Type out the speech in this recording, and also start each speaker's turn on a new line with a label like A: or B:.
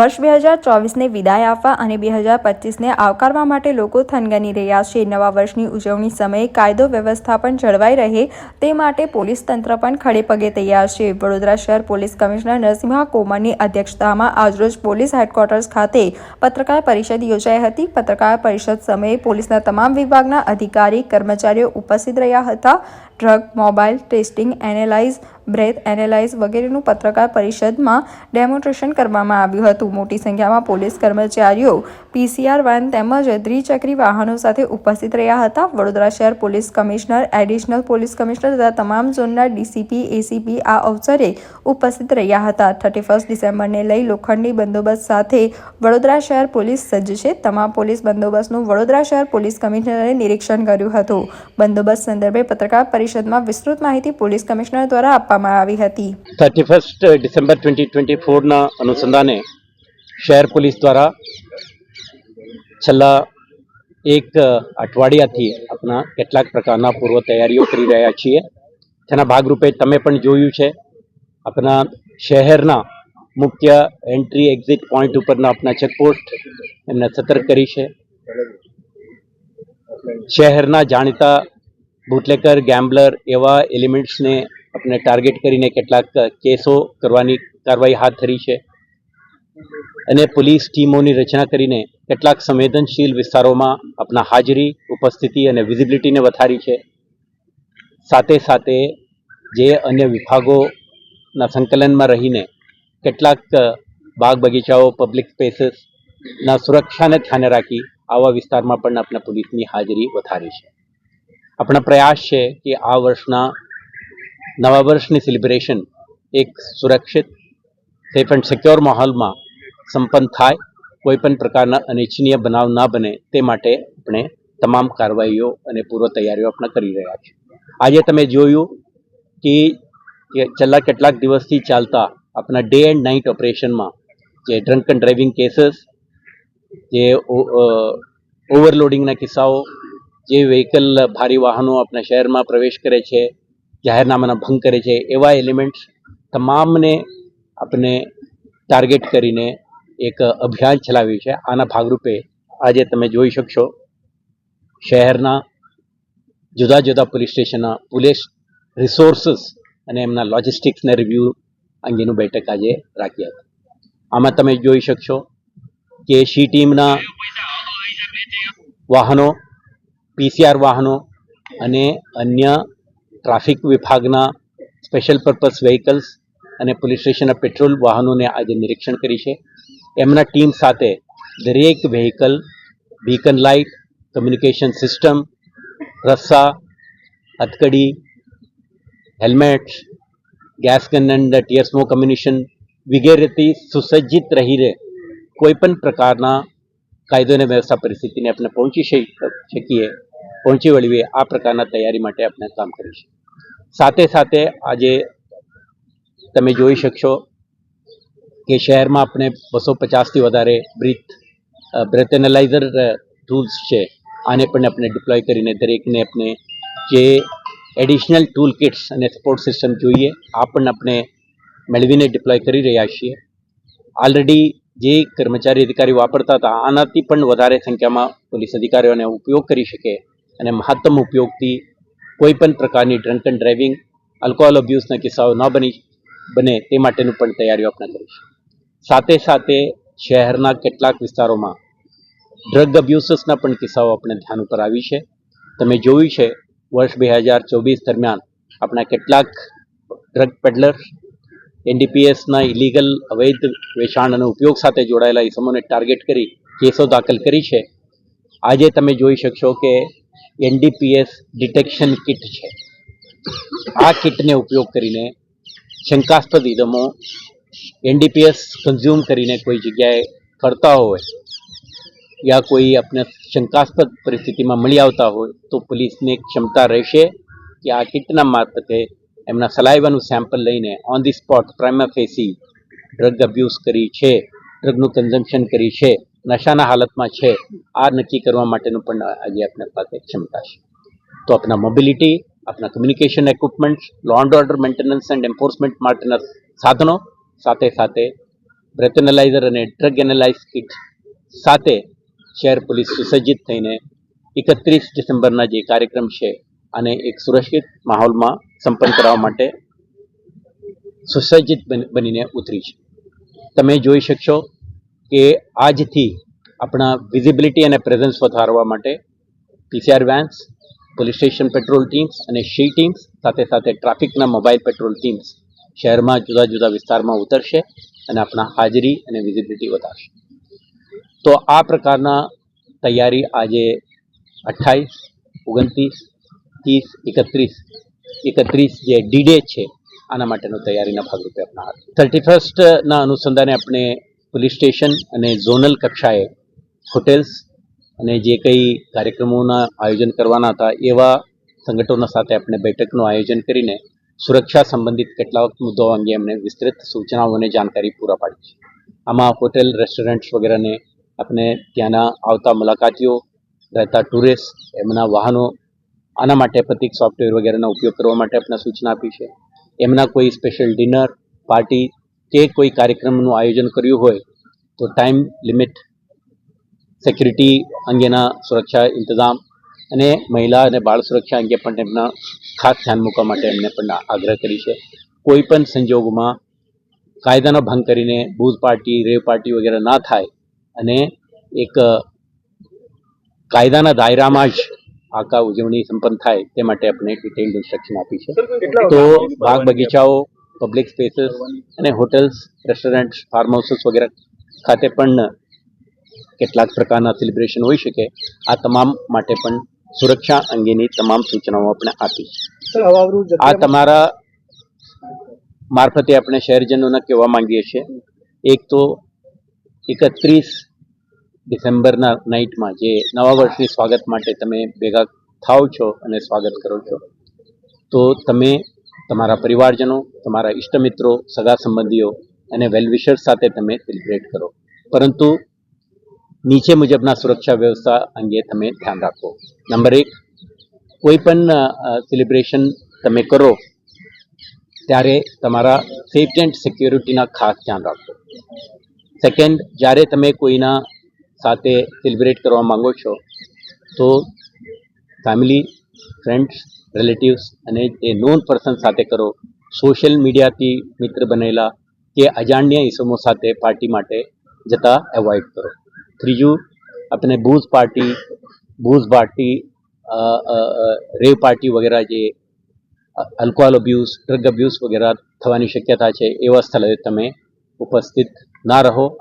A: વર્ષ બે હજાર ચોવીસને વિદાય આપવા અને બે હજાર પચીસને આવકારવા માટે લોકો થનગની રહ્યા છે. નવા વર્ષની ઉજવણી સમયે કાયદો વ્યવસ્થા પણ જળવાઈ રહે તે માટે પોલીસ તંત્ર પણ ખડે પગે તૈયાર છે. વડોદરા શહેર પોલીસ કમિશનર નરસિંહા કોમરની અધ્યક્ષતામાં આજરોજ પોલીસ હેડક્વાર્ટર્સ ખાતે પત્રકાર પરિષદ યોજાઈ હતી. પત્રકાર પરિષદ સમયે પોલીસના તમામ વિભાગના અધિકારી, કર્મચારીઓ ઉપસ્થિત રહ્યા હતા. Drug mobile testing analyse breath analyse વગેરેનું પત્રકાર પરિષદમાં ડેમોન્સ્ટ્રેશન કરવામાં આવ્યું હતું. મોટી સંખ્યામાં પોલીસ કર્મચારીઓ પીસીઆર વાન તેમજ દ્વિચક્રી વાહનો સાથે ઉપસ્થિત રહ્યા હતા. વડોદરા શહેર police commissioner, additional police commissioner તથા તમામ ઝોનના ડીસીપી એસીપી આ અવસરે ઉપસ્થિત રહ્યા હતા. થર્ટી ફર્સ્ટ ડિસેમ્બરને લઈ લોખંડી બંદોબસ્ત સાથે વડોદરા શહેર પોલીસ સજ્જ છે તમામ પોલીસ બંદોબસ્તનું વડોદરા શહેર પોલીસ કમિશનરે નિરીક્ષણ કર્યું હતું. બંદોબસ્ત સંદર્ભે પત્રકાર પરિષદમાં વિસ્તૃત માહિતી પોલીસ કમિશનર દ્વારા આપવામાં આવી હતી.
B: Thirty first December twenty twenty ફોરના અનુસંધાને શહેર પોલીસ દ્વારા છેલ્લા એક અઠવાડિયાથી આપણા કેટલાક પ્રકારના પૂર્વ તૈયારીઓ કરી રહ્યા છીએ. તેના ભાગરૂપે તમે પણ જોયું છે, આપણા શહેરના મુખ્ય એન્ટ્રી એક્ઝિટ પોઈન્ટ ઉપરના આપણા ચેકપોસ્ટ એમને સતર્ક કરી છે. શહેરના જાણીતા બુટલેકર, ગેમ્બલર એવા એલિમેન્ટ્સને આપણે ટાર્ગેટ કરીને કેટલાક કેસો કરવાની કાર્યવાહી હાથ ધરી છે. અને પોલીસ ટીમોની રચના કરીને કેટલાક સંવેદનશીલ વિસ્તારોમાં આપણા હાજરી, ઉપસ્થિતિ અને વિઝિબિલિટીને વધારી છે. સાથે સાથે જે અન્ય વિભાગોના સંકલનમાં રહીને કેટલાક બાગ બગીચાઓ, પબ્લિક સ્પેસીસના સુરક્ષાને ધ્યાને રાખી આવા વિસ્તારમાં પણ આપણા પોલીસની હાજરી વધારી છે. આપણા પ્રયાસ છે કે આ વર્ષના નવા વર્ષની સેલિબ્રેશન એક સુરક્ષિત સેફ એન્ડ સિક્યોર માહોલમાં સંપન્ન થાય, કોઈ પણ પ્રકારના અનિચ્છનીય બનાવ ના બને તે માટે આપણે તમામ કાર્યવાહીઓ અને પૂર્વ તૈયારીઓ આપણે કરી રહ્યા છીએ. આજે તમે જોયું કે છેલ્લા કેટલાક દિવસથી ચાલતા આપણા ડે એન્ડ નાઇટ ઓપરેશનમાં જે ડ્રંક એન્ડ ડ્રાઇવિંગ કેસીસ જે ઓવરલોડિંગના કિસ્સાઓ જે વ્હીકલ ભારી વાહનો આપણા શહેરમાં પ્રવેશ કરે છે, જાહેરનામાના ભંગ કરે છે, એવા એલિમેન્ટ્સ તમામને આપણે ટાર્ગેટ કરીને એક અભિયાન ચલાવ્યું છે. આના ભાગરૂપે આજે તમે જોઈ શકશો, શહેરના જુદા જુદા પોલીસ સ્ટેશનના પોલીસ રિસોર્સિસ અને એમના લોજિસ્ટિક્સને રિવ્યૂ અંગેનું બેઠક આજે રાખી હતી. આમાં તમે જોઈ શકશો કે શી ટીમના વાહનો પીસીઆર વાહનો અને અન્ય ટ્રાફિક વિભાગના સ્પેશિયલ પર્પઝ વ્હીકલ્સ અને પોલીસ સ્ટેશનના પેટ્રોલ વાહનોને આજે નિરીક્ષણ કરી છે. એમના ટીમ સાથે દરેક vehicle beacon light communication system રસ્સા, હથકડી helmet gas gun and tear smoke ammunition વગેરેથી સુસજ્જિત રહીને કોઈપણ પ્રકારના કાયદો અને વ્યવસ્થા પરિસ્થિતિને આપણે પહોંચી શકીએ. પહોંચી વળીએ, આ પ્રકારના તૈયારી માટે આપણે કામ કરીશું. સાથે સાથે આજે તમે જોઈ શકશો કે શહેરમાં આપણે બસો પચાસથી વધારે બ્રીથ બ્રેથ એનાલાઇઝર ટૂલ્સ છે. આને પણ આપણે ડિપ્લોય કરીને દરેકને આપણે જે એડિશનલ ટૂલ કિટ્સ અને સપોર્ટ સિસ્ટમ જોઈએ, આ પણ આપણે મેળવીને ડિપ્લોય કરી રહ્યા છીએ. ઓલરેડી જે કર્મચારી અધિકારી વાપરતા હતા, આનાથી પણ વધારે સંખ્યામાં પોલીસ અધિકારીઓને ઉપયોગ કરી શકે. અને મહત્તમ ઉપયોગથી કોઈ પણ પ્રકારની ડ્રંક એન્ડ ડ્રાઇવિંગ આલ્કોહોલ અબ્યુઝના કિસ્સાઓ ન બની બને તે માટેનું પણ તૈયારીઓ આપણે કરીશું. સાથે સાથે શહેરના કેટલાક વિસ્તારોમાં ડ્રગ અબ્યુસીસના પણ કિસ્સાઓ આપણે ધ્યાન ઉપર આવી છે. તમે જોયું છે, વર્ષ બે હજાર ચોવીસ દરમિયાન આપણા કેટલાક ડ્રગ પેડલર્સ એનડીપીએસના ઇલીગલ અવૈધ વેચાણ અને ઉપયોગ સાથે જોડાયેલા ઇસમોને ટાર્ગેટ કરી કેસો દાખલ કરી છે. આજે તમે જોઈ શકશો કે એનડીપીએસ ડિટેક્શન કિટ છે. આ કિટને ઉપયોગ કરીને શંકાસ્પદ ઇદમો એનડીપીએસ કન્ઝ્યુમ કરીને કોઈ જગ્યાએ કરતા હોય યા કોઈ આપણે શંકાસ્પદ પરિસ્થિતિમાં મળી આવતા હોય તો પોલીસને ક્ષમતા રહેશે કે આ કિટના મારફતે એમના સલાઈવાનું સેમ્પલ લઈને on the spot prima facie drug abuse કરી છે ડ્રગનું કન્ઝમ્પશન કરી છે. નશાના હાલતમાં છે, આ નક્કી કરવા માટેનું પણ આજે આપણા પાસે ક્ષમતા છે. તો આપણા મોબિલિટી આપણા communication equipments law and order maintenance and enforcement માટેના સાધનો, સાથે સાથે બ્રેથ એનાલાઇઝર અને ડ્રગ એનાલાઇઝ કિટ સાથે શહેર પોલીસ સુસજ્જિત થઈને એકત્રીસ ડિસેમ્બરના જે કાર્યક્રમ છે અને એક સુરક્ષિત માહોલમાં સંપન્ન કરાવવા માટે સુસજ્જિત બન- બનીને ઉતરી છે. તમે જોઈ શકશો કે આજથી આપણા વિઝિબિલિટી અને પ્રેઝન્સ વધારવા માટે PCR vans police station patrol teams અને શી ટીમ્સ સાથે સાથે ટ્રાફિકના મોબાઈલ પેટ્રોલ ટીમ્સ શહેરમાં જુદા જુદા વિસ્તારમાં ઉતરશે અને આપણા હાજરી અને વિઝિબિલિટી વધારશે. તો આ પ્રકારના તૈયારી આજે અઠ્ઠાવીસ, ઓગણત્રીસ, ત્રીસ, એકત્રીસ એકત્રીસ જે ડી ડે છે, આના માટેનો તૈયારીના ભાગરૂપે આપણા થર્ટી ફર્સ્ટના અનુસંધાને આપણે પોલીસ સ્ટેશન અને ઝોનલ કક્ષાએ હોટેલ્સ અને જે કંઈ કાર્યક્રમોના આયોજન કરવાના હતા, એવા સંગઠનો સાથે આપણે બેઠકનું આયોજન કરીને સુરક્ષા સંબંધિત કેટલાક મુદ્દાઓ અંગે એમને વિસ્તૃત સૂચનાઓ અને જાણકારી પૂરા પાડી છે. આમાં હોટેલ રેસ્ટોરન્ટ્સ વગેરેને આપણે ત્યાંના આવતા મુલાકાતીઓ, રહેતા ટુરિસ્ટ, એમના વાહનો, આના માટે પ્રતિક સોફ્ટવેર વગેરેનો ઉપયોગ કરવા માટે આપણે સૂચના આપી છે. એમના કોઈ સ્પેશિયલ ડિનર, પાર્ટી કે કોઈ કાર્યક્રમનું આયોજન કર્યું હોય તો ટાઈમ લિમિટ સિક્યુરિટી અંગેના સુરક્ષા ઇંતજામ અને મહિલા અને બાળ સુરક્ષા અંગે પણ એમના ખાસ ધ્યાન મૂકવા માટે એમને પણ આગ્રહ કરી છે. કોઈ પણ સંજોગોમાં કાયદાનો ભંગ કરીને બૂઝ પાર્ટી રેવ પાર્ટી વગેરે ના થાય અને એક કાયદાના દાયરામાં જ આખા ઉજવણી સંપન્ન થાય તે માટે આપણે ડિટેઇલ્ડ ઇન્સ્ટ્રક્શન આપી છે. તો બાગ બગીચાઓ પબ્લિક સ્પેસીસ અને હોટેલ્સ રેસ્ટોરન્ટ ફાર્મ હાઉસીસ વગેરે ખાતે પણ કેટલાક પ્રકારના સેલિબ્રેશન હોઈ શકે. આ તમામ માટે પણ સુરક્ષા અંગેની તમામ સૂચનાઓ આપણે આપી. આ તમારા મારફતે આપણે શહેરજનોને કહેવા માંગીએ છીએ. એક તો એકત્રીસ ડિસેમ્બરના નાઇટમાં જે નવા વર્ષની સ્વાગત માટે તમે ભેગા થાવ છો અને સ્વાગત કરો છો તો તમે તમારા પરિવારજનો, તમારા ઇષ્ટમિત્રો, સગા સંબંધીઓ અને વેલવિશર્સ સાથે તમે સેલિબ્રેટ કરો. પરંતુ નીચે મુજબના સુરક્ષા વ્યવસ્થા અંગે તમે ધ્યાન રાખો. નંબર એક, કોઈ પણ સેલિબ્રેશન તમે કરો, ત્યારે તમારા સેફ્ટી એન્ડ સિક્યોરિટીના ખાસ ધ્યાન રાખો. સેકન્ડ, જ્યારે તમે કોઈના સાથે સેલિબ્રેટ કરવા માંગો છો, તો ફેમિલી, ફ્રેન્ડ્સ રિલેટિવ્સ અને એ નોન પર્સન સાથે કરો. સોશિયલ મીડિયાથી મિત્ર બનેલા કે અજાણ્યા ઇસમો સાથે પાર્ટી માટે જતા એવોઇડ કરો. ત્રીજું, આપણે booze party booze party rave party વગેરે જે આલ્કોહોલ અબ્યુઝ ડ્રગ અબ્યુઝ વગેરે થવાની શક્યતા છે એવા સ્થળે તમે ઉપસ્થિત ના રહો.